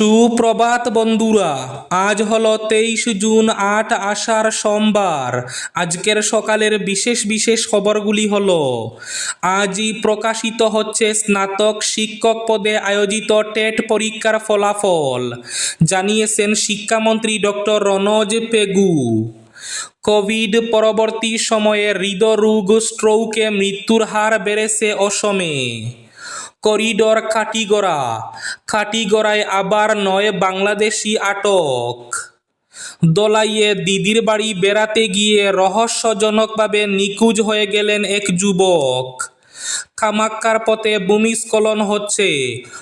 সুপ্রভাত বন্ধুরা, আজ হলো তেইশ জুন আট আষাঢ় সোমবার। আজকের সকালের বিশেষ বিশেষ খবরগুলি হল, আজই প্রকাশিত হচ্ছে স্নাতক শিক্ষক পদে আয়োজিত টেট পরীক্ষার ফলাফল, জানিয়েছেন শিক্ষামন্ত্রী ডক্টর রনজ পেগু। কোভিড পরবর্তী সময়ে হৃদরোগ স্ট্রোকে মৃত্যুর হার বেড়েছে অসমে। করিডর কাটিগড়া কাটিগড়ায় আবার নয় বাংলাদেশি আটক। দোলাইয়ে দিদির বাড়ি বেড়াতে গিয়ে রহস্যজনকভাবে নিখোঁজ হয়ে গেলেন এক যুবক। কামাক্কার পথে ভূমিস্খলন হচ্ছে।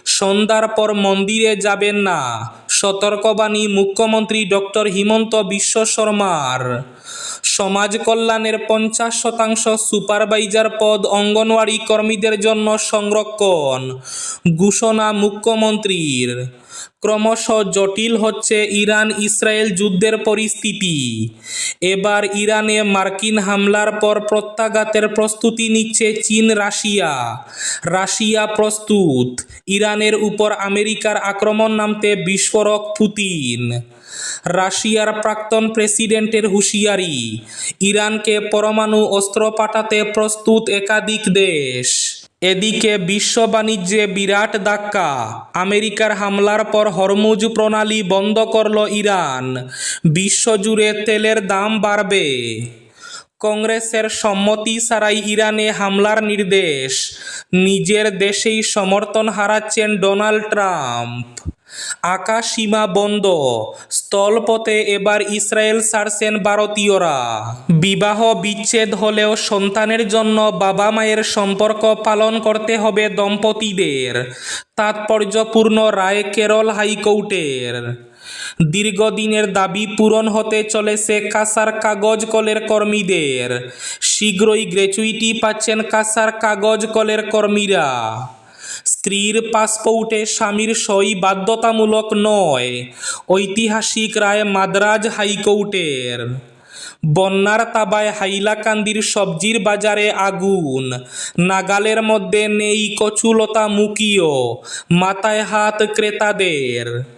সন্ধ্যার পর মন্দিরে যাবেন না। সতর্কবাণী মুখ্যমন্ত্রী ডক্টর হিমন্ত বিশ্ব শর্মার। সমাজ কল্যাণের পঞ্চাশ শতাংশ সুপারভাইজার পদ অঙ্গনওয়াড়ি কর্মীদের জন্য সংরক্ষণ, ঘোষণা মুখ্যমন্ত্রীর। ক্রমশ জটিল হচ্ছে ইরান ইসরায়েল যুদ্ধের পরিস্থিতি। এবার ইরানে মার্কিন হামলার পর প্রত্যাঘাতের প্রস্তুতি নিচ্ছে চীন, রাশিয়া। রাশিয়া প্রস্তুত, ইরানের উপর আমেরিকার আক্রমণ নামতে বিস্ফোরক পুতিন। রাশিয়ার প্রাক্তন প্রেসিডেন্টের হুঁশিয়ারি, ইরানকে পরমাণু অস্ত্র পাঠাতে প্রস্তুত একাধিক দেশ। এদিকে বিশ্ব বাণিজ্যে বিরাট ধাক্কা, আমেরিকার হামলার পর হরমুজ প্রণালী বন্ধ করল ইরান, বিশ্বজুড়ে তেলের দাম বাড়বে। কংগ্রেসের সম্মতি ছাড়াই ইরানে হামলার নির্দেশ, নিজের দেশেই সমর্থন হারাচ্ছেন ডোনাল্ড ট্রাম্প। আকাশ সীমা বন্ধ। স্থলপথে এবার ইসরায়েল ছাড়ছেন ভারতীয়রা। বিবাহ বিচ্ছেদ হলেও সন্তানের জন্য বাবা মায়ের সম্পর্ক পালন করতে হবে দম্পতিদের। তাৎপর্যপূর্ণ রায় কেরল হাইকোর্টের। দীর্ঘদিনের দাবি পূরণ হতে চলেছে কাসার কাগজ কলের কর্মীদের। শীঘ্রই গ্র্যাচুইটি পাচ্ছেন কাসার কাগজ কলের কর্মীরা। স্ত্রীর পাসপোর্টে স্বামীর সই বাধ্যতামূলক নয়। ঐতিহাসিক রায় মাদ্রাজ হাইকোর্টের। বন্যার তাবায় হাইলাকান্দির সবজির বাজারে আগুন। নাগালের মধ্যে নেই কচুলতা মুকিও মাথায় হাত ক্রেতাদের।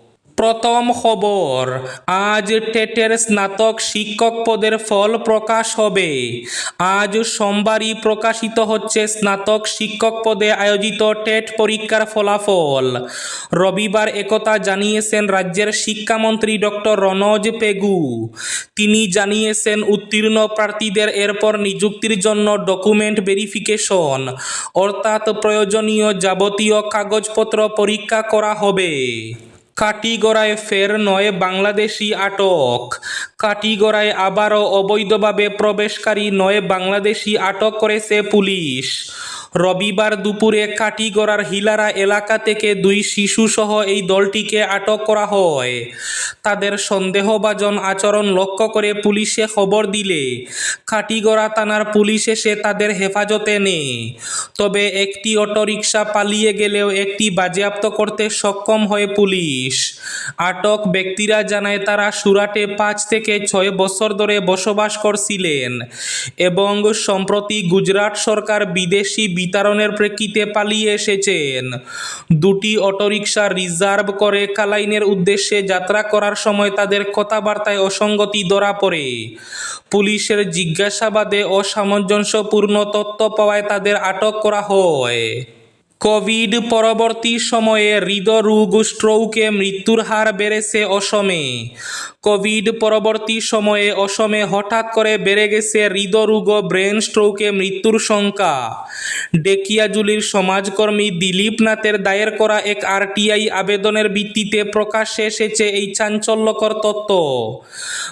প্রথম খবর, আজ টেটের স্নাতক শিক্ষক পদের ফল প্রকাশ হবে। আজ সোমবারই প্রকাশিত হচ্ছে স্নাতক শিক্ষক পদে আয়োজিত টেট পরীক্ষার ফলাফল। রবিবার একথা জানিয়েছেন রাজ্যের শিক্ষামন্ত্রী ডক্টর রনজ পেগু। তিনি জানিয়েছেন, উত্তীর্ণ প্রার্থীদের এরপর নিযুক্তির জন্য ডকুমেন্ট ভেরিফিকেশন, অর্থাৎ প্রয়োজনীয় যাবতীয় কাগজপত্র পরীক্ষা করা হবে। কাটিগড়ায় ফের নয় বাংলাদেশি আটক। কাটিগড়ায় আবারও অবৈধভাবে প্রবেশকারী নয় বাংলাদেশি আটক করেছে পুলিশ। রবিবার দুপুরে কাটিগড়ার হিলারা এলাকা থেকে দুই শিশুসহ এই দলটিকে আটক করা হয়। তাদের সন্দেহভাজন আচরণ লক্ষ্য করে পুলিশে খবর দিলে কাটিগড়া থানার পুলিশ এসে তাদের হেফাজতে নেয়। তবে একটি অটোরিকশা পালিয়ে গেলেও একটি বাজেয়াপ্ত করতে সক্ষম হয় পুলিশ। আটক ব্যক্তিরা জানায়, তারা সুরাটে পাঁচ থেকে ছয় বছর ধরে বসবাস করছিলেন এবং সম্প্রতি গুজরাট সরকার বিদেশি বিতরণের প্রেক্ষিতে পালিয়ে এসেছেন। দুটি অটোরিকশা রিজার্ভ করে কালাইনের উদ্দেশ্যে যাত্রা করার সময় তাদের কথাবার্তায় অসঙ্গতি ধরা পড়ে। পুলিশের জিজ্ঞাসাবাদে অসামঞ্জস্যপূর্ণ তথ্য পাওয়ায় তাদের আটক করা হয়। কোভিড পরবর্তী সময়ে হৃদরোগ স্ট্রোকে মৃত্যুর হার বেড়েছে অসমে। কোভিড পরবর্তী সময়ে অসমে হঠাৎ করে বেড়ে গেছে হৃদরোগ, ব্রেন স্ট্রোকে মৃত্যুর সংখ্যা। ডেকিয়াজুলির সমাজকর্মী দিলীপ নাথের দায়ের করা এক আরটিআই আবেদনের ভিত্তিতে প্রকাশ্যে এসেছে এই চাঞ্চল্যকর তত্ত্ব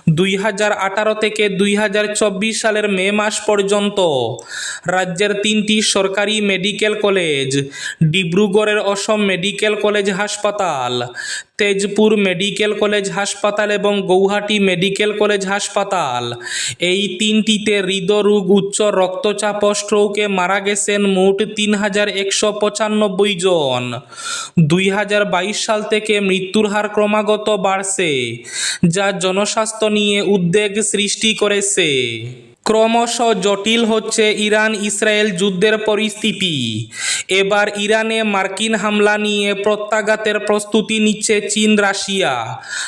দুই হাজার আঠারো থেকে দুই হাজার চব্বিশ সালের মে মাস পর্যন্ত রাজ্যের তিনটি সরকারি মেডিকেল কলেজ ডিব্রুগড়ের অসম মেডিকেল কলেজ হাসপাতাল, তেজপুর মেডিকেল কলেজ হাসপাতাল এবং গৌহাটি মেডিকেল কলেজ হাসপাতাল। এই তিনটিতে হৃদরোগ, উচ্চ রক্তচাপ, স্ট্রোকে মারা গেছেন মোট তিন হাজার একশো পঁচানব্বই জন। দুই হাজার বাইশ সাল থেকে মৃত্যুর হার ক্রমাগত বাড়ছে, যা জনস্বাস্থ্য নিয়ে উদ্বেগ সৃষ্টি করেছে। ক্রমশ জটিল হচ্ছে ইরান ইসরায়েল যুদ্ধের পরিস্থিতি। এবার ইরানে মার্কিন হামলা নিয়ে প্রত্যাঘাতের প্রস্তুতি নিচ্ছে চীন, রাশিয়া।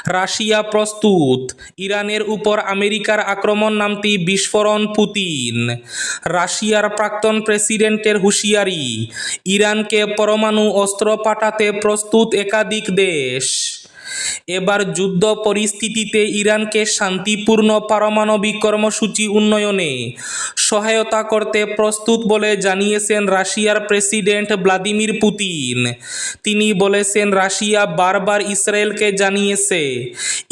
রাশিয়া প্রস্তুত। ইরানের উপর আমেরিকার আক্রমণ নামটি বিস্ফোরণ পুতিন। রাশিয়ার প্রাক্তন প্রেসিডেন্টের হুঁশিয়ারি, ইরানকে পরমাণু অস্ত্র পাঠাতে প্রস্তুত একাধিক দেশ। এবার যুদ্ধ পরিস্থিতিতে ইরানকে শান্তিপূর্ণ পারমাণবিক কর্মসূচি উন্নয়নে সহায়তা করতে প্রস্তুত বলে জানিয়েছেন রাশিয়ার প্রেসিডেন্ট ভ্লাদিমির পুতিন। তিনি বলেছেন, রাশিয়া বারবার ইসরায়েলকে জানিয়েছে,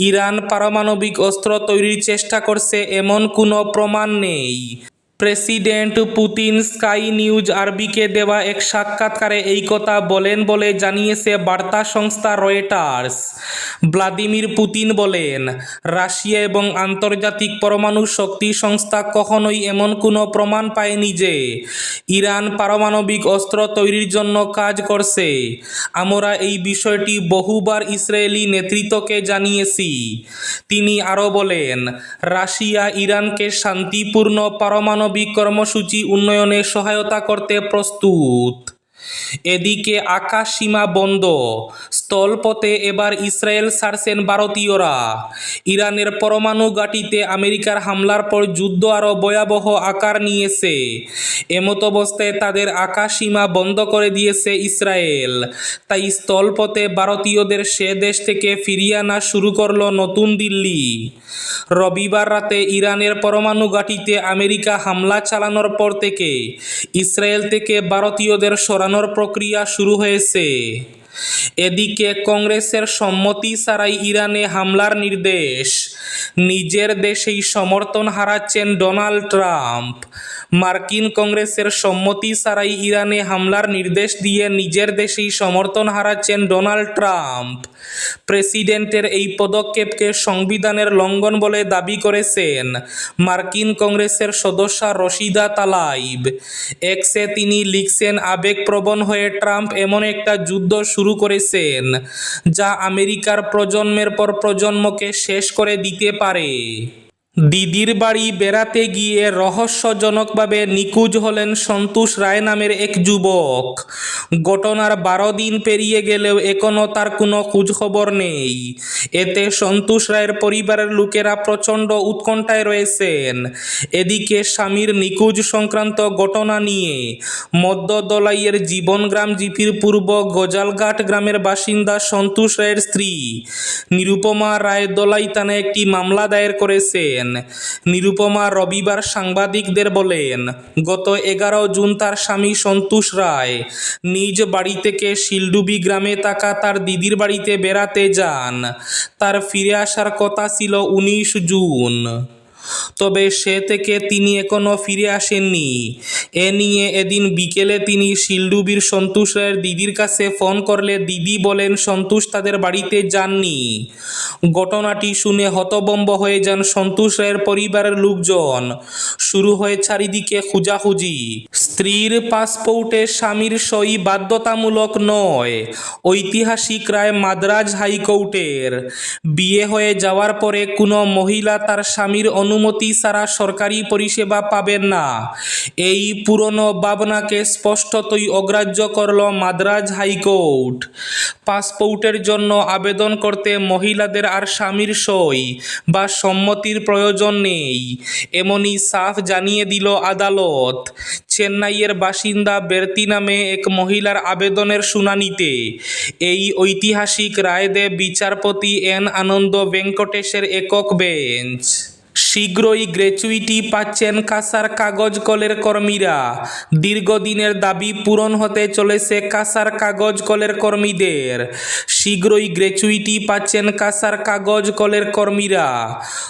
ইরান পারমাণবিক অস্ত্র তৈরির চেষ্টা করছে, এমন কোনো প্রমাণ নেই। প্রেসিডেন্ট পুতিন স্কাই নিউজ আরবিকে দেওয়া এক সাক্ষাৎকারে এই কথা বলেন বলে জানিয়েছে বার্তা সংস্থা রয়টার্স। ভ্লাদিমির পুতিন বলেন, রাশিয়া এবং আন্তর্জাতিক পরমাণু শক্তি সংস্থা কখনোই এমন কোনো প্রমাণ পায়নি যে ইরান পারমাণবিক অস্ত্র তৈরির জন্য কাজ করছে। আমরা এই বিষয়টি বহুবার ইসরায়েলি নেতৃত্বকে জানিয়েছি। তিনি আরও বলেন, রাশিয়া ইরানকে শান্তিপূর্ণ পারমাণবিক কর্মসূচি উন্নয়নে সহায়তা করতে প্রস্তুত। এদিকে আকাশ সীমা বন্ধ। স্থলপথে এবার ইসরায়েল ছাড়ছেন ভারতীয়রা। ইরানের পরমাণু ঘাঁটিতে আমেরিকার হামলার পর যুদ্ধ আরও ভয়াবহ আকার নিয়েছে। এমত অবস্থায় তাদের আকাশ সীমা বন্ধ করে দিয়েছে ইসরায়েল। তাই স্থলপথে ভারতীয়দের সে দেশ থেকে ফিরিয়ে আনা শুরু করল নতুন দিল্লি। রবিবার রাতে ইরানের পরমাণু ঘাঁটিতে আমেরিকা হামলা চালানোর পর থেকে ইসরায়েল থেকে ভারতীয়দের সরানোর প্রক্রিয়া শুরু হয়েছে। এদিকে কংগ্রেসের সম্মতি ছাড়াই ইরানে হামলার নির্দেশ। নিজের দেশেই সমর্থন হারাচ্ছেন ডোনাল্ড ট্রাম্প। মার্কিন কংগ্রেসের সম্মতি ছাড়াই ইরানে হামলার নির্দেশ দিয়ে নিজের দেশেই সমর্থন হারাচ্ছেন ডোনাল্ড ট্রাম্প। প্রেসিডেন্টের এই পদক্ষেপকে সংবিধানের লঙ্ঘন বলে দাবি করেছেন মার্কিন কংগ্রেসের সদস্য রশিদা তালাইব। এক্সে তিনি লিখছেন, আবেগপ্রবণ হয়ে ট্রাম্প এমন একটা যুদ্ধ শুরু করেছেন যা আমেরিকার প্রজন্মের পর প্রজন্মকে শেষ করে দিতে পারে। দিদির বাড়ি বেড়াতে গিয়ে রহস্যজনকভাবে নিখোঁজ হলেন সন্তোষ রায় নামের এক যুবক। ঘটনার বারো দিন পেরিয়ে গেলেও এখনও তার কোনো খোঁজখবর নেই। এতে সন্তোষ রায়ের পরিবারের লোকেরা প্রচণ্ড উৎকণ্ঠায় রয়েছেন। এদিকে স্বামীর নিখোঁজ সংক্রান্ত ঘটনা নিয়ে মধ্য দলাইয়ের জীবনগ্রাম জিপির পূর্ব গজালঘাট গ্রামের বাসিন্দা সন্তোষ রায়ের স্ত্রী। নিরুপমা রায় দলাই থানায় একটি মামলা দায়ের করেছেন। নিরুপমা রবিবার সাংবাদিকদের বলেন, গত এগারো জুন তার স্বামী সন্তোষ রায় নিজ বাড়ি থেকে শিলডুবি গ্রামে থাকা তার দিদির বাড়িতে বেড়াতে যান। তার ফিরে আসার কথা ছিল উনিশ জুন। তবে সে থেকে তিনি এখনও ফিরে আসেননি। এ নিয়ে এদিন বিকেলে তিনি শিলডুবির সন্তোষ রায়ের দিদির কাছে ফোন করলে দিদি বলেন, সন্তোষ তাদের বাড়িতে যাননি। ঘটনাটি শুনে হতবম্ব হয়ে যান সন্তোষ রায়ের পরিবারের লোকজন। শুরু হয় চারিদিকে খোঁজাখুঁজি। স্ত্রীর পাসপোর্টে স্বামীর সই বাধ্যতামূলক নয়, ঐতিহাসিক রায় মাদ্রাজ হাইকোর্টের। বিয়ে হয়ে যাওয়ার পরে কোনো মহিলা তার স্বামীর অনুমতি ছাড়া সরকারি পরিষেবা পাবেন না। এই পুরনো ভাবনাকে স্পষ্টতই অগ্রাহ্য করল মাদ্রাজ হাইকোর্ট। পাসপোর্টের জন্য আবেদন করতে মহিলাদের আর স্বামীর সই বা সম্মতির প্রয়োজন নেই, এমনই সাফ জানিয়ে দিল আদালত। চেন্নাইয়ের বাসিন্দা বের্তি নামে এক মহিলার আবেদনের শুনানিতে এই ঐতিহাসিক রায় দেয় বিচারপতি এন আনন্দ ভেঙ্কটেশের একক বেঞ্চ। শীঘ্রই গ্র্যাচুইটি পাচ্ছেন কাসার কাগজ কলের কর্মীরা। দীর্ঘদিনের দাবি পূরণ হতে চলেছে কাসার কাগজ কলের কর্মীদের। শীঘ্রই গ্র্যাচুইটি পাচ্ছেন কাসার কাগজ কলের কর্মীরা।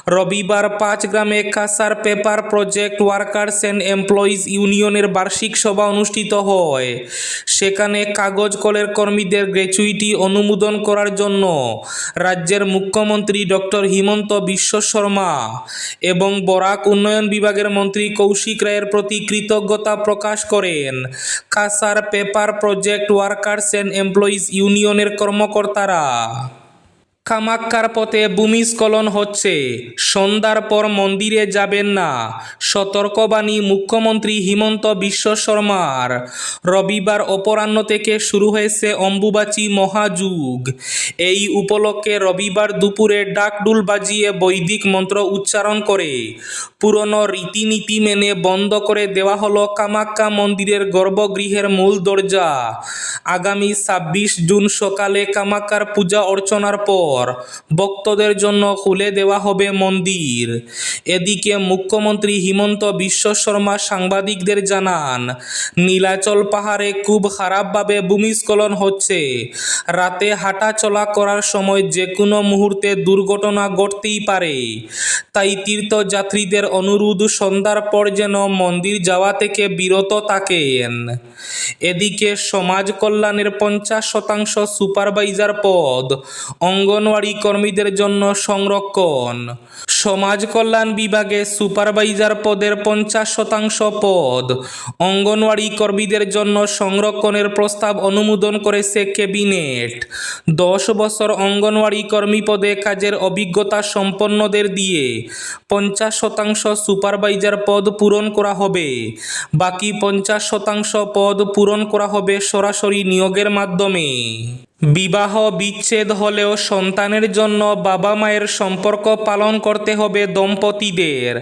রবিবার পাঁচ গ্রামে Cachar paper project workers and employees ইউনিয়নের বার্ষিক সভা অনুষ্ঠিত হয়। সেখানে কাগজ কলের কর্মীদের গ্র্যাচুইটি অনুমোদন করার জন্য রাজ্যের মুখ্যমন্ত্রী ডক্টর হিমন্ত বিশ্ব শর্মা এবং বরাক উন্নয়ন বিভাগের মন্ত্রী কৌশিক রায়ের প্রতি কৃতজ্ঞতা প্রকাশ করেন। Cachar paper project workers and employees ইউনিয়নের কর্মকর্তারা কামাক্কার পথে ভূমিস্খলন হচ্ছে। সন্ধ্যার পর মন্দিরে যাবেন না। সতর্কবাণী মুখ্যমন্ত্রী হিমন্ত বিশ্ব শর্মার। রবিবার অপরাহ্ন থেকে শুরু হয়েছে অম্বুবাচী মহাযুগ। এই উপলক্ষে রবিবার দুপুরে ডাকডুল বাজিয়ে বৈদিক মন্ত্র উচ্চারণ করে। পুরনো রীতিনীতি মেনে বন্ধ করে দেওয়া হলো কামাক্কা মন্দিরের গর্ভগৃহের মূল দরজা। আগামী ছাব্বিশ জুন সকালে কামাক্কার পূজা অর্চনার পর ভক্তদের জন্য খুলে দেওয়া হবে মন্দির। এদিকে মুখ্যমন্ত্রী হিমন্ত বিশ্ব শর্মা সাংবাদিকদের জানান, নীলাচল পাহাড়ে খুব খারাপভাবে ভূমিস্খলন হচ্ছে। রাতে হাঁটা চলা করার সময় যে কোনো মুহূর্তে দুর্ঘটনা ঘটতেই পারে। তাই তীর্থযাত্রীদের অনুরোধ, সন্ধ্যার পর যেন মন্দির যাওয়া থেকে বিরত থাকেন। এদিকে সমাজ কল্যাণের পঞ্চাশ শতাংশ সুপারভাইজার পদ অঙ্গনওয়াড়ি কর্মীদের জন্য সংরক্ষণ। সমাজ কল্যাণ বিভাগে সুপারভাইজার পদের পঞ্চাশ শতাংশ পদ। অঙ্গনওয়াড়ি কর্মীদের জন্য সংরক্ষণের প্রস্তাব অনুমোদন করেছে ক্যাবিনেট। দশ বছর অঙ্গনওয়াড়ি কর্মী পদে কাজের অভিজ্ঞতা সম্পন্নদের দিয়ে পঞ্চাশ শতাংশ সুপারভাইজার পদ পূরণ করা হবে। বাকি পঞ্চাশ শতাংশ পদ পূরণ করা হবে সরাসরি নিয়োগের মাধ্যমে। বিবাহ বিচ্ছেদ হলেও সন্তানের জন্য বাবা মায়ের সম্পর্ক পালন করতে হবে দম্পতিদের।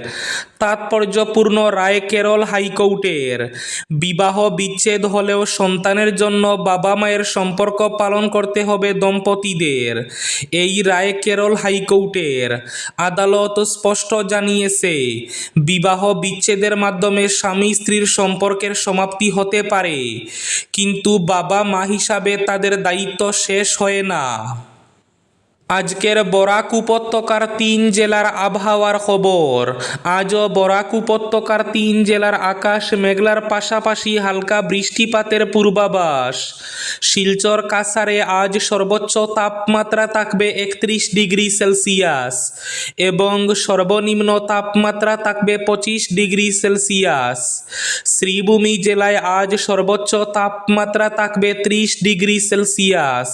তাৎপর্যপূর্ণ রায় কেরল হাইকোর্টের। বিবাহ বিচ্ছেদ হলেও সন্তানের জন্য বাবা মায়ের সম্পর্ক পালন করতে হবে দম্পতিদের। এই রায় কেরল হাইকোর্টের। আদালত স্পষ্ট জানিয়েছে, বিবাহ বিচ্ছেদের মাধ্যমে স্বামী স্ত্রীর সম্পর্কের সমাপ্তি হতে পারে। কিন্তু বাবা মা হিসাবে তাদের দায়িত্ব শেষ হয় না। আজকের বরাক উপত্যকার তিন জেলার আবহাওয়ার খবর। আজও বরাক উপত্যকার তিন জেলার আকাশ মেঘলার পাশাপাশি হালকা বৃষ্টিপাতের পূর্বাভাস। শিলচর কাসারে আজ সর্বোচ্চ তাপমাত্রা থাকবে একত্রিশ ডিগ্রি সেলসিয়াস এবং সর্বনিম্ন তাপমাত্রা থাকবে পঁচিশ ডিগ্রি সেলসিয়াস। শ্রীভূমি জেলায় আজ সর্বোচ্চ তাপমাত্রা থাকবে ত্রিশ ডিগ্রি সেলসিয়াস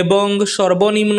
এবং সর্বনিম্ন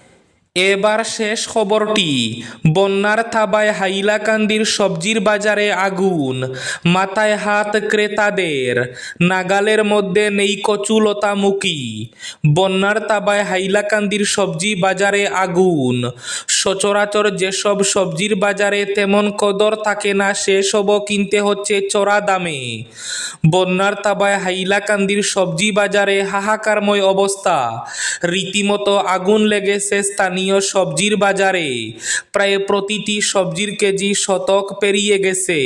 এবার শেষ খবরটি। বন্যার থাবায় হাইলাকান্দির সবজির বাজারে আগুন, মাথায় হাত ক্রেতাদের, নাগালের মধ্যে নেই কচুলতামুখী। বন্যার তাবায় হাইলাকান্দির সবজি বাজারে আগুন, সচরাচর যেসব সবজির বাজারে তেমন কদর থাকে না, সেসবও কিনতে হচ্ছে চড়া দামে। বন্যার তাবায় হাইলাকান্দির সবজি বাজারে হাহাকারময় অবস্থা। রীতিমতো আগুন লেগেছে স্থানীয় সবজির বাজারে। প্রায় প্রতিটি সবজির কেজি শতক পেরিয়ে গেছে।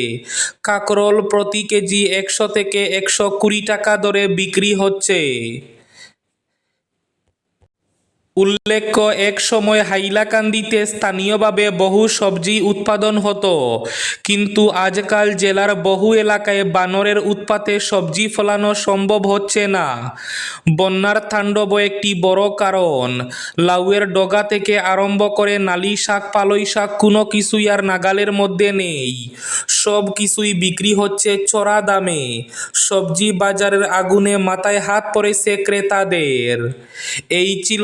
কাকরোল প্রতি কেজি একশো থেকে একশো কুড়ি টাকা দরে বিক্রি হচ্ছে। উল্লেখ্য, এক সময় হাইলাকান্দিতে স্থানীয়ভাবে বহু সবজি উৎপাদন হতো। কিন্তু আজকাল জেলার বহু এলাকায় বানরের উৎপাতে সবজি ফলানো সম্ভব হচ্ছে না। বন্যার তাণ্ডব একটি বড় কারণ। লাউয়ের ডগা থেকে আরম্ভ করে নালি শাক, পালই শাক, কোনো কিছুই আর নাগালের মধ্যে নেই। সব কিছুই বিক্রি হচ্ছে চড়া দামে। সবজি বাজারের আগুনে মাথায় হাত পড়েছে ক্রেতাদের। এই ছিল